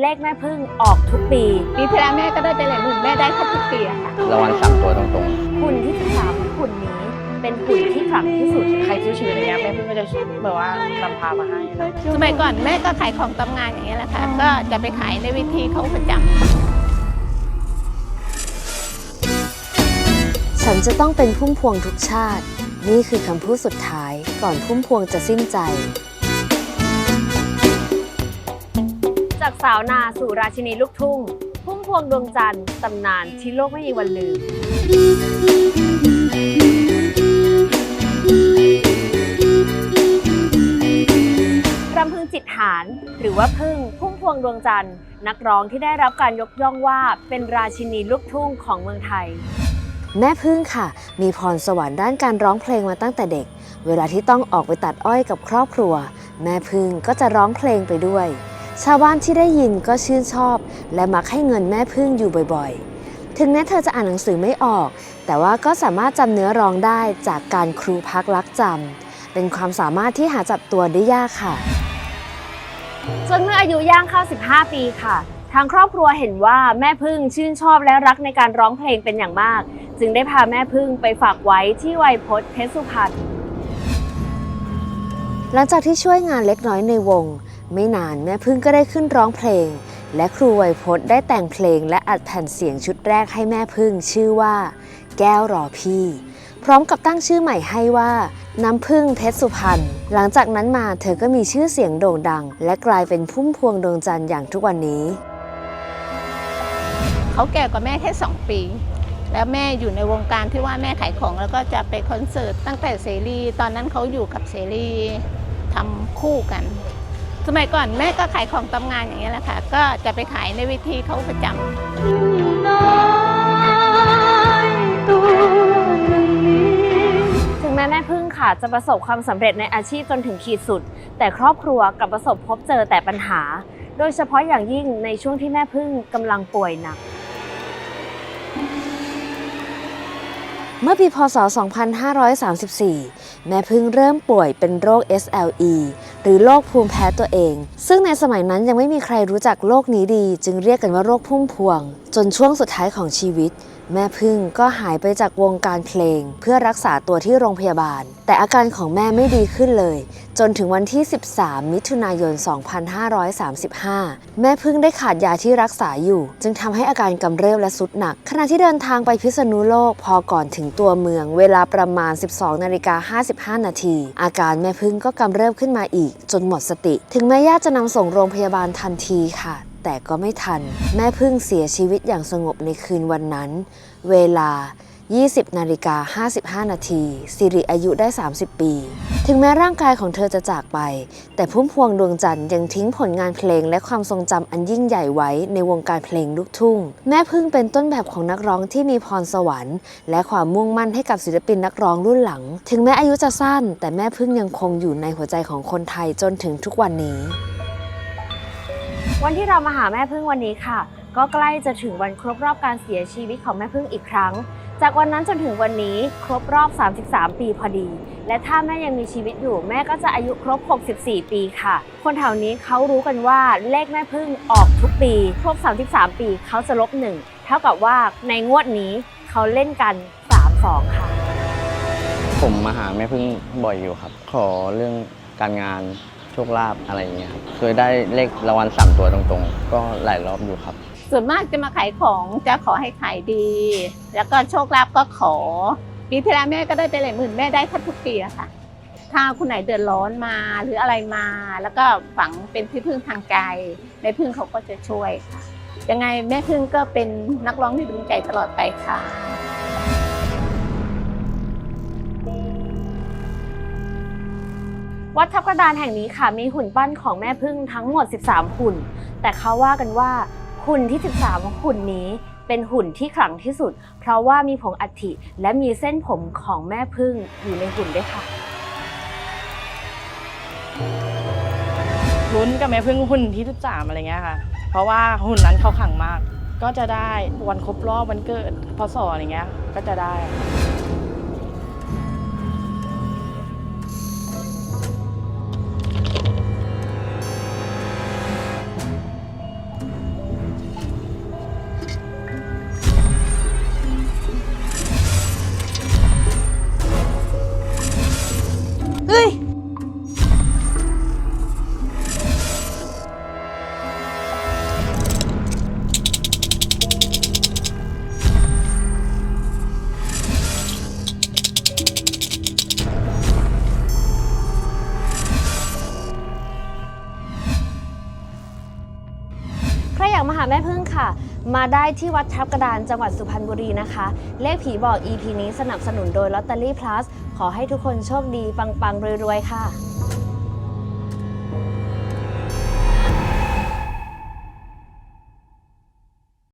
เลขแม่พึ่งออกทุกปี ปีที่แล้วแม่ก็ได้ไปหลายหมื่นแม่ได้แค่ทุกปีอะค่ะรางวัลสามตัวตรงหุ่นที่13ของหุ่นนี้เป็นหุ่นที่ขลังที่สุด ใครชื่อชีวิตอะไรเงี้ยแม่พึ่งก็จะแบบว่านำพามาให้นะสมัยก่อนแม่ก็ขายของตามงานอย่างเงี้ยแหละค่ะ ก็จะไปขายในเวิธีเขาประจำฉันจะต้องเป็นพุ่มพวงทุกชาติ นี่คือคำพูดสุดท้ายก่อนพุ่มพวงจะสิ้นใจ จากสาวนาสู่ราชินีลูกทุ่ง พุ่มพวงดวงจันทร์ตำนานที่โลกไม่มีวันลืม รำพึงจิตหารหรือว่าพึ่งพุ่มพวงดวงจันทร์นักร้องที่ได้รับการยกย่องว่าเป็นราชินีลูกทุ่งของเมืองไทย แม่พึ่งค่ะ มีพรสวรรค์ด้านการร้องเพลงมาตั้งแต่เด็ก เวลาที่ต้องออกไปตัดอ้อยกับครอบครัว แม่พึ่งก็จะร้องเพลงไปด้วย ชาวบ้านที่ได้ยินก็ชื่นชอบ และมักให้เงินแม่พึ่งอยู่บ่อยๆ ถึงแม้เธอจะอ่านหนังสือไม่ออก แต่ว่าก็สามารถจำเนื้อร้องได้จากการครูพักรักจำเป็นความสามารถที่หาจับตัวได้ยากค่ะ จนเมื่ออายุย่างเข้า 15 ปีค่ะ ทางครอบครัวเห็นว่าแม่พึ่งชื่นชอบและรักในการร้องเพลงเป็นอย่างมาก จึงได้พาแม่พึ่งไปฝากไว้ที่ไวยพจน์เพชรสุพรรณ หลังจากที่ช่วยงานเล็กน้อยในวง ไม่นานแม่พึ่งก็ได้ขึ้นร้องเพลง และครูไวยพจน์ได้แต่งเพลงและอัดแผ่นเสียงชุดแรกให้แม่พึ่งชื่อว่า แก้วรอพี่ พร้อมกับตั้งชื่อใหม่ให้ว่า น้ำพึ่งเพชรสุพรรณหลังจากนั้นมาเธอก็มีชื่อเสียงโด่งดัง และกลายเป็นพุ่มพวงดวงจันทร์อย่างทุกวันนี้เขาแก่กว่าแม่แค่2ปีแล้วแม่อยู่ในวงการที่ว่าแม่ขายของแล้วก็จะไปคอนเสิร์ตตั้งแต่เสรี ตอนนั้นเขาอยู่กับเสรี ทำคู่กัน สมัยก่อนแม่ก็ขายของตามงานอย่างเงี้ยแหละค่ะ ก็จะไปขายในวิธีเขาประจำถึงแม้แม่พึ่งค่ะจะประสบความสำเร็จในอาชีพจนถึงขีดสุด แต่ครอบครัวกลับประสบพบเจอแต่ปัญหา โดยเฉพาะอย่างยิ่งในช่วงที่แม่พึ่งกำลังป่วยหนัก เมื่อปีพศ 2534 แม่พึ่งเริ่มป่วยเป็นโรค SLE หรือโรคภูมิแพ้ตัวเอง ซึ่งในสมัยนั้นยังไม่มีใครรู้จักโรคนี้ดี จึงเรียกกันว่าโรคพุ่มพวง จนช่วงสุดท้ายของชีวิต แม่พึ่งก็หายไปจากวงการเพลง เพื่อรักษาตัวที่โรงพยาบาล แต่อาการของแม่ไม่ดีขึ้นเลย จนถึงวันที่ 13 มิถุนายน 2535 แม่พึ่งได้ขาดยาที่รักษาอยู่ จึงทำให้อาการกำเริบและสุดหนัก ขณะที่เดินทางไปพิษณุโลกพอก่อนถึงตัวเมือง เวลาประมาณ 12นาฬิกา55 นาที อาการแม่พึ่งก็กำเริบขึ้นมาอีก จนหมดสติ ถึงแม้ญาติจะนำส่งโรงพยาบาลทันทีค่ะ แต่ก็ไม่ทัน แม่พึ่งเสียชีวิตอย่างสงบในคืนวันนั้น เวลา 20 นาฬิกา 55 นาทีสิริอายุได้ 30 ปี ถึงแม้ร่างกายของเธอจะจากไป แต่พุ่มพวงดวงจันทร์ยังทิ้งผลงานเพลงและความทรงจำอันยิ่งใหญ่ไว้ในวงการเพลงลูกทุ่ง แม่พึ่งเป็นต้นแบบของนักร้องที่มีพรสวรรค์ และความมุ่งมั่นให้กับศิลปินนักร้องรุ่นหลัง ถึงแม้อายุจะสั้น แต่แม่พึ่งยังคงอยู่ในหัวใจของคนไทยจนถึงทุกวันนี้ วันที่เรามาหาแม่พึ่งวันนี้ค่ะ ก็ใกล้จะถึงวันครบรอบการเสียชีวิตของแม่พึ่งอีกครั้ง จากวันนั้นจนถึงวันนี้ครบรอบ 33 ปีพอดี และถ้าแม่ยังมีชีวิตอยู่แม่ก็จะอายุครบ 64 ปีค่ะ คนแถวนี้เขารู้กันว่าเลขแม่พึ่งออกทุกปี ครบ 33 ปีเขาจะลบหนึ่งเท่ากับว่าในงวดนี้เขาเล่นกัน3-2ค่ะ ผมมาหาแม่พึ่งบ่อยอยู่ครับ ขอเรื่องการงาน โชคลาภอะไรอย่างเงี้ยครับเคยได้เลขรางวัลสามตัวตรงๆ ก็หลายรอบอยู่ครับ ส่วนมากจะมาขายของจะขอให้ขายดี แล้วก็โชคลาภก็ขอ ปีที่แล้วแม่ก็ได้ไปหลายหมื่นแม่ได้แทบทุกปีอะค่ะ ถ้าคุณไหนเดือดร้อนมาหรืออะไรมา แล้วก็ฝังเป็นที่พึ่งทางใจแม่พึ่งเขาก็จะช่วยค่ะยังไงแม่พึ่งก็เป็นนักร้องที่ดวงใจตลอดไปค่ะ วัดทับกระดานแห่งนี้ค่ะ มีหุ่นปั้นของแม่พึ่งทั้งหมด 13 หุ่น แต่เขาว่ากันว่าหุ่นที่ 13 หุ่นนี้เป็นหุ่นที่ขลังที่สุด เพราะว่ามีผงอัฐิและมีเส้นผมของแม่พึ่งอยู่ในหุ่นด้วยค่ะลุ้นกับแม่พึ่งหุ่นที่13อะไรเงี้ยค่ะ เพราะว่าหุ่นนั้นเขาขังมาก ก็จะได้วันครบรอบวันเกิดพศอะไรเงี้ยก็จะได้าแม่พึ่งค่ะ มาได้ที่วัดทับกระดานจังหวัดสุพรรณบุรีนะคะ เลขผีบอก EP นี้สนับสนุนโดยลอตเตอรี่ plus ขอให้ทุกคนโชคดีปังๆรวยๆค่ะ